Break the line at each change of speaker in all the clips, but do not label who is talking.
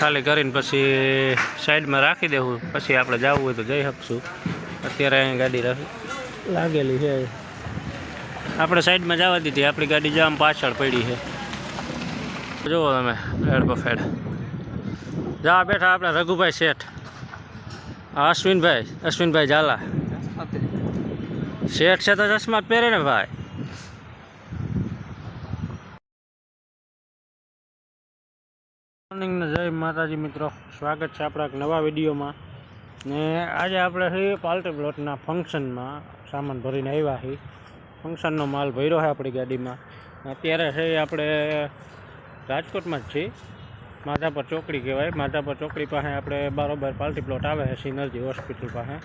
ખાલી કરીને પછી સાઈડમાં રાખી દેવું. પછી આપણે જવું હોય તો જઈ શકશું. અત્યારે અહીં ગાડી રાખી લાગેલી છે. આપણે સાઈડમાં જવા દીધી. આપણી ગાડી જામ પાછળ પડી છે. જુઓ તમે, ફેડ પફેડ જા બેઠા આપણે રઘુભાઈ શેઠ. અશ્વિનભાઈ અશ્વિનભાઈ ઝાલા. શેઠ છે તો ચશ્મા જ પહેરે ને ભાઈ? મોર્નિંગને જય માતાજી મિત્રો. સ્વાગત છે આપણા નવા વિડીયોમાં. ને આજે આપણે છે પાલ્ટી પ્લોટના ફંક્શનમાં સામાન ભરીને આવ્યા છીએ ફંક્શનનો માલ ભર્યો છે આપણી ગાડીમાં. અત્યારે છે આપણે રાજકોટમાં જ છીએ. માધાપર ચોકડી કહેવાય. માધાપર ચોકડી પાસે આપણે બારોબાર પાલ્ટી પ્લોટ આવે છે સિનર્જી હોસ્પિટલ પાસે.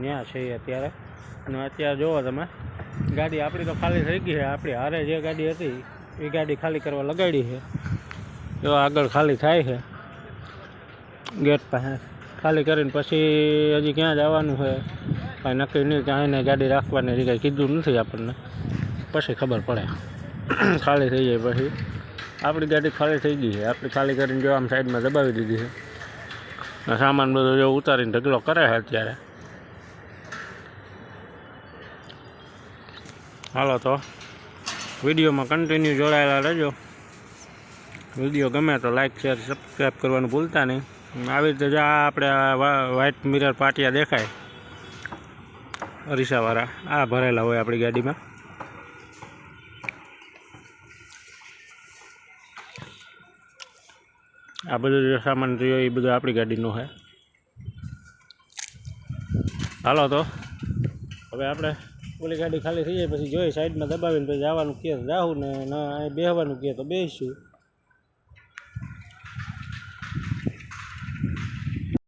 ત્યાં છે અત્યારે. અને અત્યારે જુઓ તમે, ગાડી આપણી તો ખાલી થઈ ગઈ છે આપણી હારે જે ગાડી હતી, એ ગાડી ખાલી કરવા લગાડી છે જો આગળ ખાલી થાય છે. ગેટ પાસે. ખાલી કરીને પછી હજી ક્યાં જવાનું છે? કાંઈ નક્કી નહીં ત્યાં એને ગાડી રાખવાની કાંઈ કીધું નથી આપણને. પછી ખબર પડે. ખાલી થઈ જાય પછી. આપણી ગાડી ખાલી થઈ ગઈ છે. આપણી ખાલી કરીને જો આમ સાઈડમાં દબાવી દીધી છે. સામાન બધો જો ઉતારીને ઢગલો કરે છે અત્યારે. હાલો તો. વિડીયોમાં કન્ટિન્યુ જોડાયેલા રહેજો. વીડિયો ગમે તો લાઇક શેર સબસ્ક્રાઈબ કરવાનું ભૂલતા નહીં. આવી રીતે જે આપણે વ્હાઇટ મિરર પાટિયા દેખાય. અરીસાવાળા. આ ભરેલા હોય આપણી ગાડીમાં. આ બધું જે સામાન રહ્યો એ બધું આપણી ગાડીનું છે. હાલો તો. હવે આપણે ઓલી ગાડી ખાલી થઈ જાય પછી જોઈ સાઈડમાં દબાવીને પછી જવાનું કહે જાવું ને બેહવાનું કહે તો બેસીશું.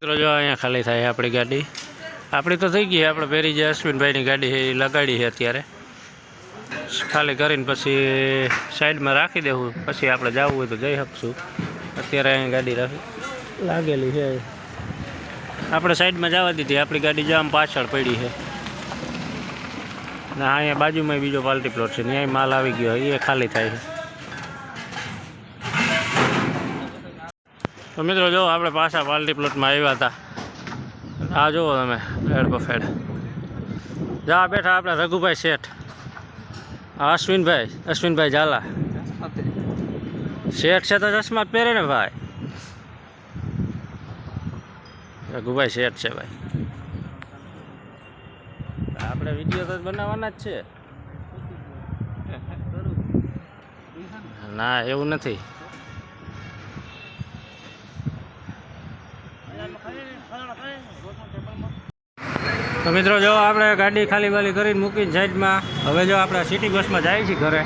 મિત્રો, જો અહીંયા ખાલી થાય છે આપણી ગાડી. આપણી તો થઈ ગઈ છે, આપણે પહેરી જે અશ્વિનભાઈની ગાડી છે, એ લગાડી છે અત્યારે. ખાલી કરીને પછી સાઈડમાં રાખી દેવું, પછી આપણે જવું હોય તો જઈ શકશું. અત્યારે અહીંયા ગાડી રાખી લાગેલી છે. આપણે સાઈડમાં જવા દીધી, આપણી ગાડી જામ પાછળ પડી છે. ને અહીંયા બાજુમાં બીજો પાલ્ટી પ્લોટ છે ત્યાં માલ આવી ગયો, એ ખાલી થાય છે. તો મિત્રો જો આપણે પાછા પાલટી પ્લોટમાં આવ્યા હતા. આ જુઓ તમે, ફેડ બફેડ જા બેઠા આપણે રઘુભાઈ શેઠ. અશ્વિનભાઈ અશ્વિનભાઈ ઝાલા. શેઠ છે તો ચશ્મા જ પહેરે ને ભાઈ. રઘુભાઈ શેઠ છે ભાઈ. આપણે વીડિયો તો બનાવવાના જ છે. ના, એવું નથી. તો મિત્રો જો આપણે ગાડી ખાલી વાલી કરીને મૂકીને સાઈડમાં, હવે જો આપણે સિટી બસમાં જાય છીએ ઘરે.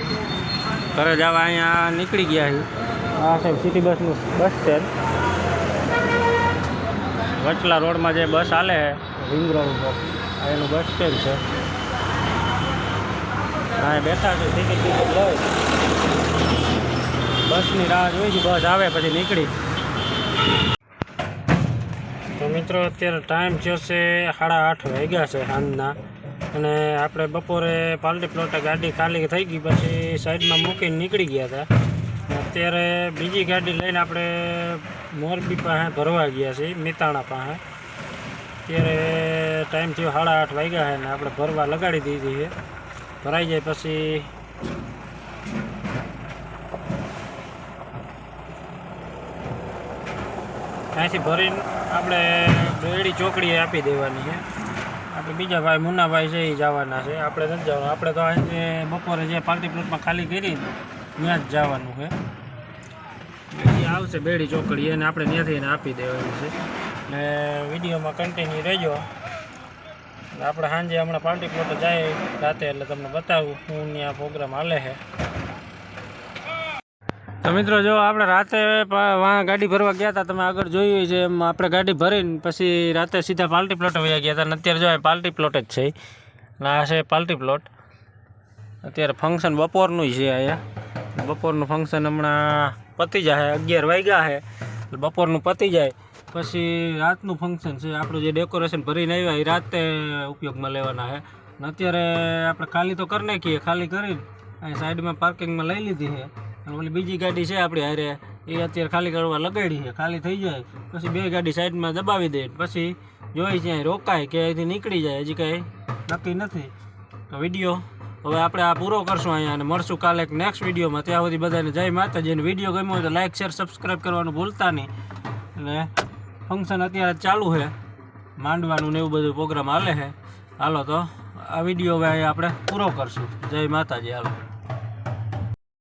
ઘરે જવા અહીંયા નીકળી ગયા છીએ. આ સાહેબ સિટી બસનું બસ સ્ટેન્ડ વચલા રોડમાં જે બસ હાલે છે રિંગ રોડ ઉપર એનું બસ સ્ટેન્ડ છે. હા બેઠા છે ટિકિટ ટિકિટ લઈ બસની રાહ જોઈ છે બસ આવે પછી નીકળી. મિત્રો, અત્યારે ટાઈમ થયો છે સાડા આઠ વાગ્યા છે સાંજના. અને આપણે બપોરે પાલટી પ્લોટે ગાડી ખાલી થઈ ગઈ, પછી સાઈડમાં મૂકીને નીકળી ગયા હતા. અત્યારે બીજી ગાડી લઈને આપણે મોરબી પાસે ભરવા ગયા છીએ, મિતાણા પાસે. અત્યારે ટાઈમ થયો સાડા આઠ વાગ્યા છે ને આપણે ભરવા લગાડી દીધી છે. ભરાઈ જાય પછી ત્યાંથી ભરીને આપણે બેડી ચોકડીએ આપી દેવાની છે. આપણે બીજા ભાઈ મુન્નાભાઈ છે એ જવાના છે. આપણે નથી જવાનું. આપણે તો બપોરે જે પાર્ટી પ્લોટમાં ખાલી કરી ત્યાં જ જવાનું છે. એ આવશે બેડી ચોકડી એને આપણે ત્યાંથી એને આપી દેવાની છે. ને વિડીયોમાં કન્ટિન્યુ રહેજો. આપણે સાંજે હમણાં પાર્ટી પ્લોટ જાય રાતે એટલે તમને બતાવું હું ત્યાં પ્રોગ્રામ હાલે છે. તો મિત્રો, જો આપણે રાતે વાં, ગાડી ભરવા ગયા હતા તમે આગળ જોયું છે એમ આપણે ગાડી ભરીને પછી રાતે સીધા પાલ્ટી પ્લોટ વયા ગયા હતા અને અત્યારે જો પાલ્ટી પ્લોટ જ છે. અને આ છે પાલ્ટી પ્લોટ. અત્યારે ફંક્શન બપોરનું છે અહીંયા. બપોરનું ફંક્શન હમણાં પતી જાય, અગિયાર વાગ્યા છે બપોરનું પતી જાય. પછી રાતનું ફંક્શન છે, આપણું જે ડેકોરેશન ભરીને આવ્યા, એ રાતે ઉપયોગમાં લેવાના છે અને અત્યારે આપણે ખાલી તો કરી નાખીએ, ખાલી કરીને અહીં સાઈડમાં પાર્કિંગમાં લઈ લીધી છે ઓલી બીજી ગાડી છે આપણી હારે, એ અત્યારે ખાલી કરવા લગાડી છે, ખાલી થઈ જાય. પછી બે ગાડી સાઈડમાં દબાવી દે, પછી જોઈ ત્યાં રોકાય કે અહીંથી નીકળી જાય, હજી કાંઈ નક્કી નથી. તો વીડિયો હવે આપણે આ પૂરો કરશું અહીંયા અને મળશું કાલે નેક્સ્ટ વિડીયોમાં. ત્યાં સુધી બધાને જય માતાજીને વીડિયો ગમ્યો હોય તો લાઇક શેર સબસ્ક્રાઈબ કરવાનું ભૂલતા નહીં. અને ફંક્શન અત્યારે ચાલુ છે. માંડવાનું ને એવું બધું પ્રોગ્રામ હાલે છે. હાલો તો આ વીડિયો હવે આપણે પૂરો કરશું. જય માતાજી, હાલો.